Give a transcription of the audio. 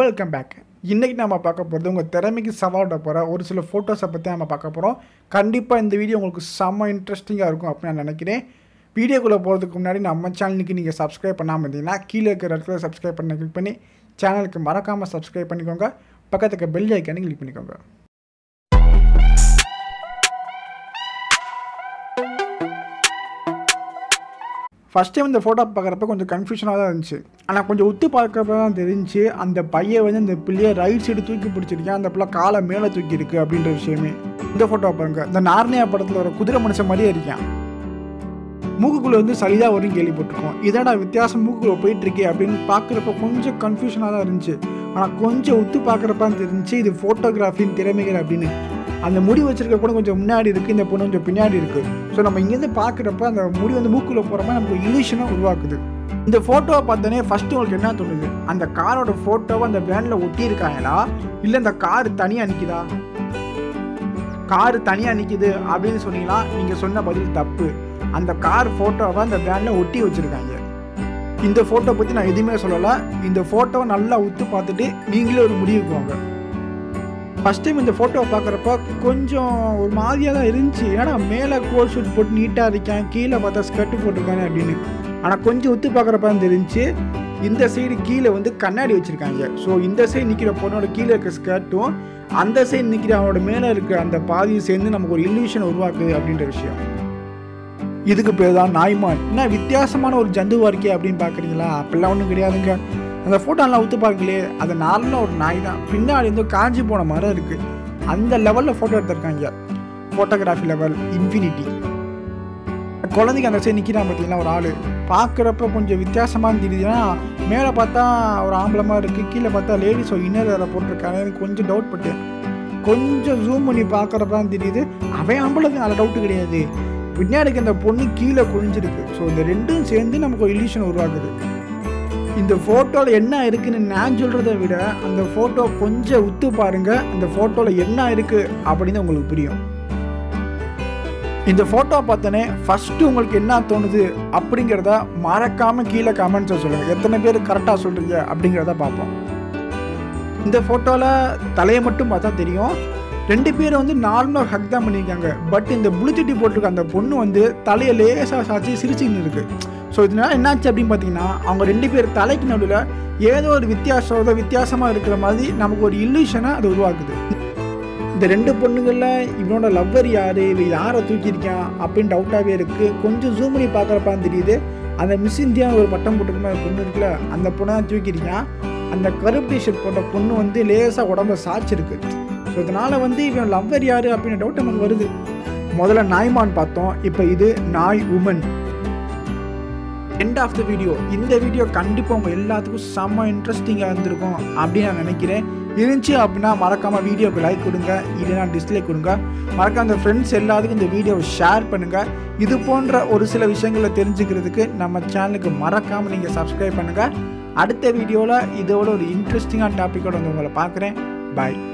Welcome back இன்றைக்கி நம்ம பார்க்க போகிறது உங்கள் திறமைக்கு சவால்ட போகிற ஒரு சில ஃபோட்டோஸை பற்றி நம்ம பார்க்க போகிறோம் கண்டிப்பாக இந்த வீடியோ உங்களுக்கு செம்ம இன்ட்ரெஸ்டிங்காக இருக்கும் அப்படின்னு நான் நினைக்கிறேன். வீடியோக்குள்ளே போகிறதுக்கு முன்னாடி நம்ம சேனலுக்கு நீங்கள் சப்ஸ்கிரைப் பண்ணாமல் இருந்தீங்கன்னா கீழே இருக்கிற இடத்துல சப்ஸ்கிரைப் பண்ண கிளிக் பண்ணி சேனலுக்கு மறக்காமல் சப்ஸ்கிரைப் பண்ணிக்கோங்க. பக்கத்துக்கு பெல் ஐக்கானு கிளிக் பண்ணிக்கோங்க. ஃபஸ்ட் டைம் இந்த ஃபோட்டோ பார்க்குறப்ப கொஞ்சம் கன்ஃபியூஷனாக தான் இருந்துச்சு. ஆனால் கொஞ்சம் உத்து பார்க்குறப்ப தான் தெரிஞ்சு அந்த பையன் வந்து இந்த பிள்ளையை ரைட் சைடு தூக்கி பிடிச்சிருக்கேன் அந்த பிள்ளை காலை மேலே தூக்கி இருக்கு அப்படின்ற விஷயமே. இந்த ஃபோட்டோ பாருங்க. இந்த நார்னியா படத்தில் ஒரு குதிரை மனுஷன் மாதிரியே இருக்கான். மூக்குக்குள்ளே வந்து சரிதாக வரும் கேள்விப்பட்டிருக்கோம். இதடா வித்தியாசம் மூக்குக்குள்ளே போயிட்டுருக்கே அப்படின்னு பார்க்குறப்ப கொஞ்சம் கன்ஃபியூஷனாக தான் இருந்துச்சு. ஆனால் கொஞ்சம் உத்து பார்க்குறப்ப தெரிஞ்சு இது ஃபோட்டோகிராஃபின் திறமைகள் அப்படின்னு. அந்த முடி வச்சிருக்க கூட கொஞ்சம் முன்னாடி இருக்குது இந்த பொண்ணு கொஞ்சம் பின்னாடி இருக்குது ஸோ நம்ம இங்கேருந்து பார்க்குறப்ப அந்த முடி வந்து மூக்குள்ளே போகிற மாதிரி நமக்கு இலியூஷனாக உருவாக்குது. இந்த ஃபோட்டோவை பார்த்தோன்னே ஃபஸ்ட்டு உங்களுக்கு என்ன தோணுது? அந்த காரோட ஃபோட்டோவை அந்த வேனில் ஒட்டியிருக்காங்களா இல்லை இந்த கார் தனியாக நிற்கிதா கார் தனியாக நிற்கிது அப்படின்னு சொன்னீங்கன்னா நீங்கள் சொன்ன பதில் தப்பு. அந்த கார் ஃபோட்டோவை அந்த வேனில் ஒட்டி வச்சுருக்காங்க. இந்த ஃபோட்டோ பற்றி நான் எதுவுமே சொல்லலை. இந்த ஃபோட்டோவை நல்லா உத்து பார்த்துட்டு நீங்களே ஒரு முடிவுக்கு வாங்க. ஃபஸ்ட் டைம் இந்த ஃபோட்டோவை பார்க்குறப்ப கொஞ்சம் ஒரு மாதிரியாக தான் இருந்துச்சு. ஏன்னா மேலே கோல் ஷூட் போட்டு நீட்டாக இருக்கேன் கீழே பார்த்தா ஸ்கர்ட்டு போட்டிருக்கானே அப்படின்னு. ஆனால் கொஞ்சம் உத்து பார்க்குறப்ப தான் தெரிஞ்சு இந்த சைடு கீழே வந்து கண்ணாடி வச்சுருக்காங்க. ஸோ இந்த சைடு நிற்கிற பொண்ணோட கீழே இருக்க ஸ்கர்ட்டும் அந்த சைடு நிற்கிற அவனோட மேலே இருக்கிற அந்த பாதியும் சேர்ந்து நமக்கு ஒரு இல்யூஷன் உருவாக்குது அப்படின்ற விஷயம். இதுக்கு பேர் தான் நாய்மான். என்ன வித்தியாசமான ஒரு ஜந்துவா இருக்கே அப்படின்னு பார்க்குறீங்களா? அப்படிலாம் ஒன்றும் கிடையாதுங்க. அந்த ஃபோட்டோலாம் நல்லா ஊற்று பார்க்கலையே அது நார்மலாக ஒரு நாய் தான். பின்னாடி இருந்தோ காஞ்சி போன மாதிரி இருக்குது அந்த லெவலில் ஃபோட்டோ எடுத்திருக்காங்க. ஃபோட்டோகிராஃபி லெவல் இன்ஃபினிட்டி குழந்தைக்கு அந்த சைடு நிற்கிறான் பார்த்தீங்கன்னா ஒரு ஆள். பார்க்குறப்ப கொஞ்சம் வித்தியாசமாக தெரியுதுன்னா மேலே பார்த்தா ஒரு ஆம்பளமாக இருக்குது கீழே பார்த்தா லேடிஸ் ஒரு இன்னர் வேறு போட்டிருக்காங்க. எனக்கு கொஞ்சம் டவுட் பட்டேன் கொஞ்சம் ஜூம் பண்ணி பார்க்குறப்ப தான் தெரியுது அவன் ஆம்பளை அதில் டவுட்டு கிடையாது. பின்னாடிக்கு அந்த பொண்ணு கீழே குழிஞ்சிருக்கு ஸோ இந்த ரெண்டும் சேர்ந்து நமக்கு ஒரு இல்யூஷன் உருவாக்குது. இந்த ஃபோட்டோவில் என்ன இருக்குன்னு நான் சொல்கிறத விட அந்த ஃபோட்டோ கொஞ்சம் உத்து பாருங்கள் அந்த ஃபோட்டோவில் என்ன இருக்குது அப்படின்னு உங்களுக்கு புரியும். இந்த ஃபோட்டோ பார்த்தோன்னே ஃபஸ்ட்டு உங்களுக்கு என்ன தோணுது அப்படிங்கிறத மறக்காமல் கீழே கமெண்ட்ஸை சொல்லுங்கள் எத்தனை பேர் கரெக்டாக சொல்கிறீங்க அப்படிங்கிறத பார்ப்போம். இந்த ஃபோட்டோவில் தலையை மட்டும் பார்த்தா தெரியும். ரெண்டு பேரும் வந்து நார்மலாக ஹக் தான் பண்ணியிருக்காங்க. பட் இந்த புளுத்திட்டி போட்டிருக்க அந்த பொண்ணு வந்து தலையை லேசாக சாச்சு சிரிச்சுன்னு இருக்குது ஸோ இதனால என்னாச்சு அப்படின்னு பார்த்தீங்கன்னா அவங்க ரெண்டு பேர் தலைக்கு நடுவில் ஏதோ ஒரு வித்தியாசம் வித்தியாசமாக இருக்கிற மாதிரி நமக்கு ஒரு இல்லுஷனை அது உருவாக்குது. இந்த ரெண்டு பொண்ணுங்களில் இவனோட லவ்வர் யார்? இவன் யாரை தூக்கியிருக்கான் அப்படின்னு டவுட்டாகவே இருக்குது கொஞ்சம் ஜூம் பண்ணி பார்க்குறப்பான்னு தெரியுது. அந்த மிஸ் இந்தியா ஒரு பட்டம் போட்டுருக்க மாதிரி பொண்ணு இருக்குல்ல அந்த பொண்ணை தான் தூக்கியிருக்கான் அந்த கருப்பு டிஷர்ட் போட்ட பொண்ணு வந்து லேசாக உடம்ப சாய்ச்சிருக்கு. ஸோ இதனால் வந்து இவன் லவ்வர் யார்? அப்படின்னு டவுட் நமக்கு வருது. முதல்ல நாய்மான் பார்த்தோம். இப்போ இது நாய் உமன் எண்ட் ஆஃப் த வீடியோ இந்த வீடியோ கண்டிப்பாக உங்கள் எல்லாத்துக்கும் செம்ம இன்ட்ரெஸ்டிங்காக இருந்திருக்கும் அப்படின்னு நான் நினைக்கிறேன். இருந்துச்சு அப்படின்னா மறக்காமல் வீடியோக்கு லைக் கொடுங்க இல்லைனா டிஸ்லைக் கொடுங்க. மறக்காம அந்த ஃப்ரெண்ட்ஸ் எல்லாத்துக்கும் இந்த வீடியோவை ஷேர் பண்ணுங்கள் இது போன்ற ஒரு சில விஷயங்களை தெரிஞ்சுக்கிறதுக்கு நம்ம சேனலுக்கு மறக்காமல் நீங்கள் சப்ஸ்கிரைப் பண்ணுங்கள் அடுத்த வீடியோவில் இதோட ஒரு இன்ட்ரெஸ்டிங்கான டாப்பிக்கோட வந்து உங்களை பார்க்குறேன். பாய்